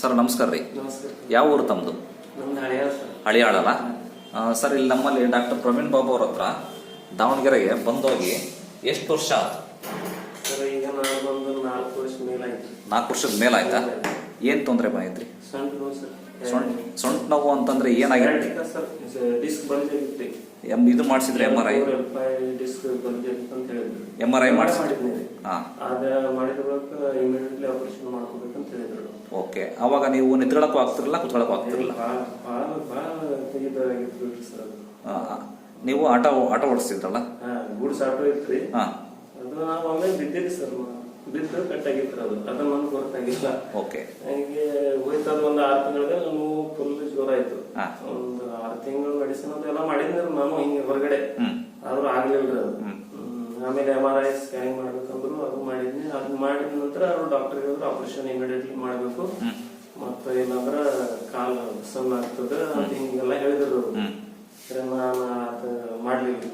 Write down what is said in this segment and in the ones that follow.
Sir ನಮಸ್ಕಾರ ರೀ. ನಮಸ್ಕಾರ ಯಾವ ಊರು ತಮ್ಮದು ನಮ್ದು ಹಳೆಯ ಸರ್. ಹಳಿಯಾಳಲ್ಲ ಸರ್ ಇಲ್ಲಿ ನಮ್ಮಲ್ಲಿ ಡಾಕ್ಟರ್ ಪ್ರವೀಣ್ ಬಾಬು ಅವ್ರ ಹತ್ರ ದಾವಣಗೆರೆಗೆ ಬಂದೋಗಿ ಎಷ್ಟು ವರ್ಷ ಆಯ್ತು ಸರ್ ಈಗ ನಾನು ಬಂದು ನಾಲ್ಕು ವರ್ಷ ಮೇಲಾಯ್ತು. ನಾಲ್ಕು ವರ್ಷದ ಮೇಲಾಯ್ತಾ? ಏನು ತೊಂದರೆ ಬಂದೈತ್ರಿ? ಸೊಂಟ ಸೊಂಟ ನೋವು ಅಂತಂದ್ರೆ ಏನಾಗಿರುತ್ತೆ ಸರ್ ಡಿಸ್ಕ್ ಬಂದಿರುತ್ತೆ ಎಂ ಇದು ಮಾಡಿಸಿದ್ರೆ ಎಂ ಆರ್ ಐ ಡಿಸ್ಕ್ ಬಂದಿರುತ್ತೆ ಅಂತ ಹೇಳಿದ್ರು. ಎಂ ಆರ್ ಐ ಮಾಡಿಸಿದ್ರೆ ಹಾಂ. ಅದ ಮಾಡಿದ ಬಳಿಕ ಇಮಿಡಿಯೇಟ್ಲಿ ಆಪರೇಷನ್ ಮಾಡ್ಕೋಬೇಕಂತ ಹೇಳಿದ್ರು. ಓಕೆ. ಅವಾಗ ನೀವು ನಿಂತ್ಕೊಳ್ಳೋಕ್ಕೂ ಆಗ್ತಿರಲ್ಲ ಕುತ್ಕೊಳ್ಳೋಕ್ಕೂ ಆಗ್ತಿರಲ್ಲ ಭಾಳ ಭಾಳ ತೆಗಿದಾಗಿತ್ತು ಸರ್ ಹಾಂ ನೀವು ಆಟೋ ಆಟೋ ಓಡಿಸ್ತಿದ್ರಲ್ಲ? ಹಾ ಗೂಡ್ಸ್ ಆಟೋ ಇತ್ರಿ. ಹಾಂ. ಅದು ನಾವು ಆಮೇಲೆ ಬಿದ್ದಿರಿ ಸರ್ ಬಿದ್ದು ಕಟ್ಟಾಗಿತ್ತು ಅದು. ಅದನ್ನ ನನ್ಗೆ ಗೊತ್ತಾಗಿಲ್ಲ ಓಕೆ ನನಗೆ ಹೋಯ್ತದ ಒಂದು ಆರು ತಿಂಗಳಿಗೆ ನಾನು ಫುಲ್ ಜ್ವರ ಆಯ್ತು. ಒಂದು ಆರು ತಿಂಗಳು ಮೆಡಿಸಿನ್ ಅದು ಎಲ್ಲ ಮಾಡಿದ್ರಿ ನಾನು ಹಿಂಗೆ ಹೊರಗಡೆ. ಆದ್ರೂ ಆಗ್ಲಿಲ್ರಿ ಅದು. ಆಮೇಲೆ ಎಂ ಆರ್ ಐ ಸ್ಕ್ಯಾನಿಂಗ್ ಮಾಡ್ಬೇಕಂದ್ರು ಅದು ಮಾಡಿದ್ನಿ. ಅದು ಮಾಡಿದ ನಂತರ ಅವ್ರು ಡಾಕ್ಟರ್ ಹೇಳಿದ್ರು ಆಪರೇಷನ್ ಇಮಿಡಿಯೇಟ್ಲಿ ಮಾಡಬೇಕು. ಮತ್ತ ಇಲ್ಲಾಂದ್ರ ಕಾಲ್ ಸಣ್ಣ ಆಗ್ತದೆ ಅಂತ ಹಿಂಗೆಲ್ಲ ಹೇಳಿದ್ರು. ನಾನು ಅದು ಮಾಡ್ಲಿಲ್ಲ.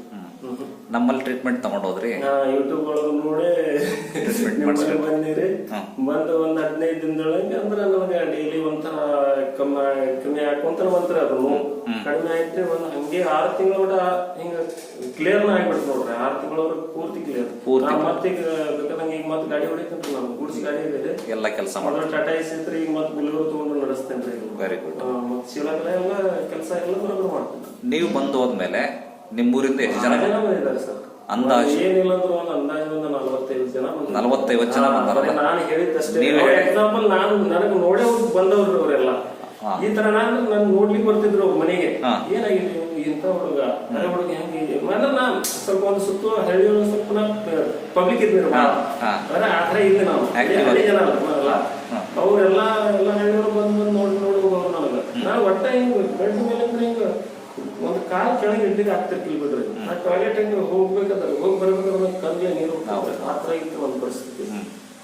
ನಮ್ಮಲ್ಲಿ ಟ್ರೀಟ್ಮೆಂಟ್ ತಗೊಂಡೋದ್ರಿ? ಯೂಟ್ಯೂಬ್ ಒಳಗ ನೋಡಿ. ನಿಮ್ಮಲ್ಲಿ ಬಂದಿರಿ. ಬಂದು ಒಂದ್ ಹದಿನೈದು ದಿನದೊಳಗೆ ಅಂದ್ರೆ ನಮಗೆ ಡೈಲಿ ಒಂಥರ ಕಮ್ಮಿ ಕಮ್ಮಿ ಹಾಕೊಂತಾರ ಒಂಥರ ಅದು. ಕಡಿಮೆ ಆಯ್ತು ಒಂದ್ ಹಂಗೆ ಆರು ತಿಂಗಳು ಕೂಡ ಹಿಂಗ ಕ್ಲಿಯರ್ ಆಗ್ಬಿಡ್ತು ನೋಡ್ರಿ. ಆರು ತಿಂಗಳವರೆಗೆ ಪೂರ್ತಿ ಕ್ಲಿಯರ್ ಪೂರ್ತಿ ಮತ್ತೆ ಈಗ ಬೇಕಾದಂಗ ಈಗ ಮತ್ತೆ ಗಾಡಿ ಹೊಡಿತಂತ ನಾವು. ಗೂಡ್ಸ್ ಗಾಡಿ ಇದೆ ಎಲ್ಲ ಕೆಲಸ ಮಾಡಿ ಮೊದಲು ಟಾಟಾ ಎಸ್ ಈಗ ಮತ್ತೆ ಬೆಂಗಳೂರು ತಗೊಂಡು ನಡೆಸ್ತೇನೆ ವೆರಿ ಗುಡ್ ಮತ್ತೆ ಶಿವರಾತ್ರಿ ಎಲ್ಲ ಕೆಲಸ ಎಲ್ಲ ಬರೋಬ್ಬರ ಮಾಡ್ತೀನಿ ನೀವು ಬಂದು ಹೋದ್ಮೇಲೆ ನಿಮ್ಮೂರಿಂದ ಎಷ್ಟು ಜನ? ಬಂದಿದ್ದಾರೆ ಸರ್. ಅಂದಾಜು? ಏನಿಲ್ಲ ಅಂದ್ರೂ ಒಂದು ಅಂದಾಜು ಒಂದು ನಲವತ್ತೈದು ಜನ. ನಲವತ್ತೈವತ್ತು ಬಂದಾರಲ್ಲ? ನಾನು ಹೇಳಿದ್ದಷ್ಟೇ. ಎಕ್ಸಾಂಪಲ್ ನಾನು ನನಗೆ ನೋಡೇ ಅವ್ರು ಬಂದವ್ರು ಅವರೆಲ್ಲ ಈ ತರ ನಾನು ನನ್ ನೋಡ್ಲಿಕ್ಕೆ ಬರ್ತಿದ್ರು ಅವ್ರ ಮನೆಗೆ. ಏನಾಗಿದೆ? ಇಂಥ ಹುಡುಗ? ಹುಡುಗ ಹೆಂಗೆ? ಅಂದ್ರೆ ನಾನು ಸ್ವಲ್ಪ ಒಂದು ಸುತ್ತು ಹಳ್ಳಿ ಸ್ವಲ್ಪ ಪಬ್ಲಿಕ್ ಇದ್ದೀರ. ಅಂದ್ರೆ ಆ ಥರ ಇದ್ದೆ ನಾವು ಹಳ್ಳಿ ಜನ ಅಲ್ಲ ಅವರೆಲ್ಲ ಎಲ್ಲ ಹಳ್ಳಿಯವರು ಬಂದು ಬಂದು ನೋಡ್ ನೋಡ್ಬೋದು ನನಗೆ. ನಾನು ಒಟ್ಟ ಹಿಂಗ್ ಬೆಡ್ ಮೇಲೆ ಅಂದ್ರೆ ಹಿಂಗ? ಒಂದು ಕಾಲ್ ಕೆಳಗೆ ಇಡ್ಲಿಕ್ಕೆ ಆಗ್ತಿರ್ಕಿಲ್ಲ ಬಿಡ್ರಿ. ಆ ಟಾಯ್ಲೆಟ್ ಹಿಂಗ ಹೋಗ್ಬೇಕಾದ್ರೆ ಹೋಗಿ ಬರ್ಬೇಕಾದ್ರೆ ಒಂದು ಕಲ್ಗೆ ನೀರು ಆತರ ಆ ಥರ ಇತ್ತು ಒಂದು ಪರಿಸ್ಥಿತಿ.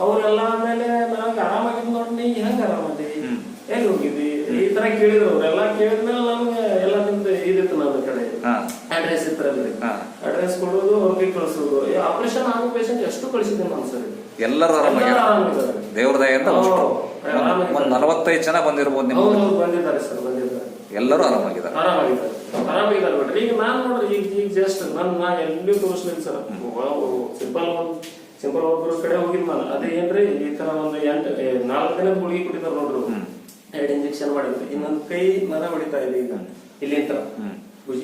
ಅವರೆಲ್ಲ ಆಮೇಲೆ ನನಗೆ ಆರಾಮಾಗಿದ್ ನೋಡಿ ನೀ ಹೆಂಗ್ ಆರಾಮದಿ? ಎಲ್ಲಿ ಹೋಗಿದ್ವಿ ಈ ತರ ಕೇಳಿದ್ರು ಅವರೆಲ್ಲ ಕೇಳಿದ್ಮೇಲೆ ನಮ್ಗೆ ಎಲ್ಲ ನಿಮ್ದು ಇದಿತ್ತು ನನ್ನ ಕಡೆ. ಅಡ್ರೆಸ್ ಇತ್ತರಲ್ಲಿ ಹಾ. ಅಡ್ರೆಸ್ ಕೊಡೋದು ಅವ್ರಿಗೆ ಕಳ್ಸೋದು. ಆಪರೇಷನ್ ಆಗೋ ಪೇಷಂಟ್ ಎಷ್ಟು ಕಳಿಸಿದ್ದೆ ನಾನು ಸರಿ. ಎಲ್ಲರೂ ಆರಾಮಾಗಿ ಎಲ್ಲರೂ ಆರಾಮಿದ್ದಾರೆ. ದೇವ್ರ ಅಷ್ಟು. ಒಂದು ನಲವತ್ತೈದು ಜನ ಬಂದಿರ್ಬೋದು ಹೌದು ಬಂದಿದ್ದಾರೆ ಸರ್ ಬಂದಿದ್ದಾರೆ. ಎಲ್ಲರೂ ಆರಾಮಾಗಿದ್ದಾರೆ. ಆರಾಮಾಗಿದ್ದಾರೆ. ಆರಾಮಾಗಿದ್ದಾರೆ ಬಿಡ್ರಿ ಈಗ ನಾನು ನೋಡ್ರಿ ಈಗ ಈಗ ಜಸ್ಟ್ ನನ್ ನಾ ಎಲ್ಲಿ ತೋರಿಸ್ಲಿಲ್ಲ ಸರ್? ಸಿಂಪಲ್ ಒಂದು ಸಿಂಪಲ್ ಒಬ್ಬರು ಕಡೆ ಹೋಗಿದ್ ನಾನು ಅದೇ ಏನ್ರಿ ಈ ತರ ಒಂದು ಎಂಟು ನಾಲ್ಕು ದಿನ ಗುಳಿಗೆ ಕುಡಿತಾರ ನೋಡ್ರಿ. ಎರಡು ಇಂಜೆಕ್ಷನ್ ಮಾಡಿದ್ರು. ಇನ್ನೊಂದು ಕೈ ನರ ಹೊಡಿತಾ ಇದೆ ಈಗ. ಇಲ್ಲಿ ತರ.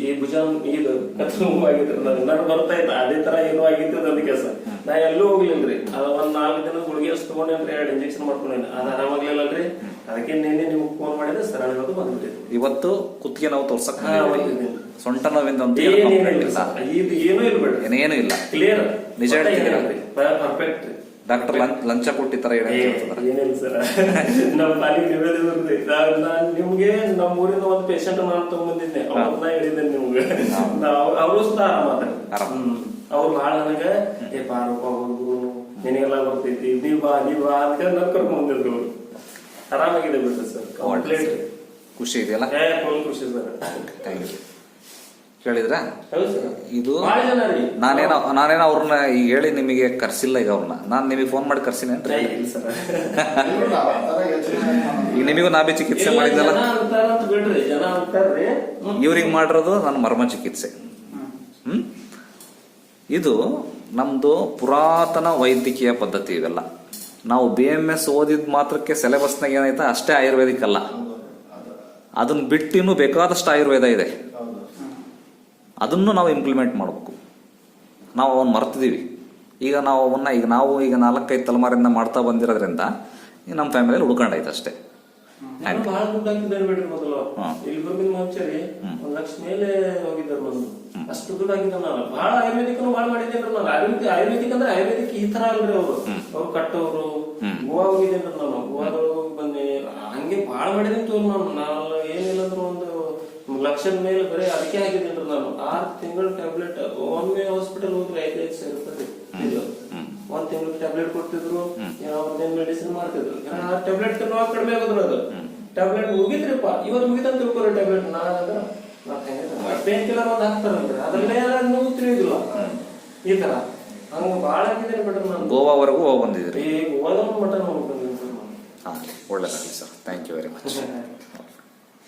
ಈ ಭುಜ ಇದು ಕತ್ತು ನೋವು ಆಗಿತ್ತು ನನ್ ನರ ಬರ್ತಾ ಇತ್ತು. ಅದೇ ತರ ಏನೋ ಆಗಿತ್ತು ನನ್ನ ಕೆಲಸ ನಾ ಎಲ್ಲೂ ಹೋಗ್ಲಿಲ್ರಿ ಅದ ಒಂದ್ ನಾಲ್ಕು ದಿನ ಗುಳಿಗೆ ಅಷ್ಟು ತಗೊಂಡೇನ್ರಿ ಎರಡು ಇಂಜೆಕ್ಷನ್ ಮಾಡ್ಕೊಂಡೇನಿ ಅದು ಆರಾಮಾಗ್ಲಿಲ್ಲಲ್ರಿ ಅದಕ್ಕೆ ನಿನ್ನೆ ನಿಮ್ಗೆ ಫೋನ್ ಮಾಡಿದ್ರೆ ಸರ್ ಇವತ್ತು ಕುತ್ತಿಗೆ ನಾವು ತೋರ್ಸಕ್ ಸೊಂಟ ನೋವಿಂದ ಅಂತ ಏನೇನು ಕಂಪ್ಲೇಂಟ್ ಇಲ್ಲ. ಇದು ಏನೂ ಏನೇನು ಇಲ್ಲ. ಕ್ಲಿಯರ್ ನಿಜ ಹೇಳ್ತಿದ್ದೀರಾ? ಪರ್ಫೆಕ್ಟ್ ಡಾಕ್ಟರ್ ಲಂಚ ಕೊಟ್ಟಿ ತರ ಹೇಳಿ ಹೇಳ್ತಿದಾರೆ ಏನಿಲ್ಲ ಸರ್. ನಮ್ಮ ಪಾಲಿಗೆ ನಾನ್- ನಿಮ್ಗೆ ನಮ್ಮ ಊರಿನ ಒಂದು ಪೇಷಂಟ್ ನಾನು ತಗೊಂಡ್ಬಂದಿದ್ದೆ ಅವ್ರನ್ನ ಹೇಳಿದ್ದೆ ನಿಮ್ಗೆ. ಅವರು. ಅವ್ರು ಬಹಳ ನನಗೆ ಏ ಬಾರಪ್ಪ ಹೋಗು. ನಿನಗೆಲ್ಲ ಬರ್ತೈತಿ. ನೀ ಬಾ ನೀ ಬಾ. ಅಂತ ನನ್ ಕರ್ಕೊಂಡ್ ಬಂದಿದ್ರು ಅವ್ರು. ಆರಾಮಾಗಿದೆ ಬಿಡ್ರಿ ಸರ್. ಕಂಪ್ಲೀಟ್ ಖುಷಿ ಇದೆಯಲ್ಲ? ಫುಲ್ ಖುಷಿ ಸರ್. Thank you ಕೇಳಿದ್ರಾ? ಇದು ನಾನೇನೋ ನಾನೇನೋ ಅವ್ರನ್ನ ಈಗ ಹೇಳಿ ನಿಮಗೆ ಕರ್ಸಿಲ್ಲ ಈಗ ಅವ್ರನ್ನ. ನಾನು ನಿಮಗೆ ಫೋನ್ ಮಾಡಿ ಕರ್ಸಿನೇನ್ರಿ ಅಂತ ಈಗ ನಿಮಗೂ ನಾಭಿ ಚಿಕಿತ್ಸೆ ಮಾಡಿದ್ದಲ್ಲ. ಇವ್ರಿಗೆ ಮಾಡಿರೋದು ನನ್ನ ಮರ್ಮ ಚಿಕಿತ್ಸೆ. ಹ್ಮ್? ಇದು ನಮ್ದು ಪುರಾತನ ವೈದ್ಯಕೀಯ ಪದ್ಧತಿ ಇವೆಲ್ಲ. ನಾವು ಬಿ ಎಂ ಎಸ್ ಓದಿದ ಮಾತ್ರಕ್ಕೆ ಸಿಲೆಬಸ್ನಾಗ ಏನೈತೆ? ಅಷ್ಟೇ ಆಯುರ್ವೇದಿಕ್ ಅಲ್ಲ. ಅದನ್ನ ಬಿಟ್ಟು ಬೇಕಾದಷ್ಟು ಆಯುರ್ವೇದ ಇದೆ. ಅದನ್ನು ನಾವು ಇಂಪ್ಲಿಮೆಂಟ್ ಮಾಡಬೇಕು. ನಾವು ಅವನ್ನ ಮರ್ತಿದ್ದೀವಿ ಈಗ ನಾವು ಅವನ್ನ, ಈಗ ನಾವು ಈಗ ನಾಲ್ಕೈದು ತಲೆಮಾರಿಂದ ಮಾಡ್ತಾ ಬಂದಿರೋದ್ರಿಂದ ನಮ್ಮ ಫ್ಯಾಮಿಲಿಯಲ್ಲಿ ಉಳ್ಕೊಂಡೈತೆ ಅಷ್ಟೇ. ನಾನು ಬಹಳ ದುಡ್ಡು ಹಾಕಿದ್ದಾರೆ ಬಿಡ್ರಿ ಮೊದಲು. ಇಲ್ಲಿ ಬರ್ಬಿನ್ ಮುಂಚೆರಿ ಒಂದ್ ಲಕ್ಷ ಮೇಲೆ ಹೋಗಿದ್ದಾರೆ ಮೊದಲು ಅಷ್ಟು ದುಡ್ಡು ಹಾಕಿದ್ದಾರೆ ನಾನು ಬಹಳ ಆಯುರ್ವೇದಿಕ್ ಬಹಳ ಮಾಡಿದ್ದೇನೆ ನಾನು ಆಯುರ್ವೇದಿಕ್ ಆಯುರ್ವೇದಿಕ್ ಅಂದ್ರೆ ಆಯುರ್ವೇದಿಕ್ ಈ ತರ ಅಲ್ರಿ ಅವರು. ಅವ್ರು ಕಟ್ಟೋರು ಗೋವಾ ಹೋಗಿದ್ದೇನೆ ನಾನು ಗೋವಾದೊಳಗೆ ಬಂದೆ ಹಂಗೆ ಬಹಳ ಮಾಡಿದ್ದೀನಿ ತೋರ್ ನಾನು ನಾನು ಏನಿಲ್ಲ ಅಂದ್ರೆ ಒಂದು ಲಕ್ಷದ ಮೇಲೆ ಬರೀ ಅದಕ್ಕೆ ಹಾಕಿದ್ದೇನೆ ನಾನು ಆರು ತಿಂಗಳ ಟ್ಯಾಬ್ಲೆಟ್. ಒಮ್ಮೆ ಹಾಸ್ಪಿಟಲ್ ಹೋದ್ರೆ ಐದೈದು ಐದು ಸಾವಿರ ರೂಪಾಯಿ ಒಂದ್ ತಿಂಗಳು ಟ್ಯಾಬ್ಲೆಟ್ ಕೊಡ್ತಿದ್ರು ಒಂದೇನ್ ಮೆಡಿಸಿನ್ ಮಾಡ್ತಿದ್ರು. ಟ್ಯಾಬ್ಲೆಟ್ ತಿನ್ನುವಾಗ ಕಡಿಮೆ ಆಗೋದ್ರ ಅದು. ಟ್ಯಾಬ್ಲೆಟ್ ಮುಗಿದ್ರಿಪ್ಪ ಇವತ್ತು ಮುಗಿತ ತಿಳ್ಕೊಳ್ಳಿ ಟ್ಯಾಬ್ಲೆಟ್ ನಾನಂದ್ರ ಪೇನ್ ಕಿಲ್ಲರ್ ಒಂದ್ ಹಾಕ್ತಾರಂದ್ರೆ ಅದ್ರಲ್ಲೇ ನೋವು ತಿಳಿಯೋದಿಲ್ಲ. ಈ ತರ. ಹಂಗ ಬಾಳ ಆಗಿದ್ರೆ ಮೇಡಮ್ ನಾನು ಗೋವಾವರೆಗೂ ಹೋಗಿ ಬಂದಿದ್ರಿ ಈ ಓದೋ ಮಟ್ಟ ನೋಡ್ಕೊಂಡಿದ್ದೀನಿ ಸರ್ ನಾನು. ಹಾಂ ಒಳ್ಳೆಯದಾಗಲಿ sir. Thank you very much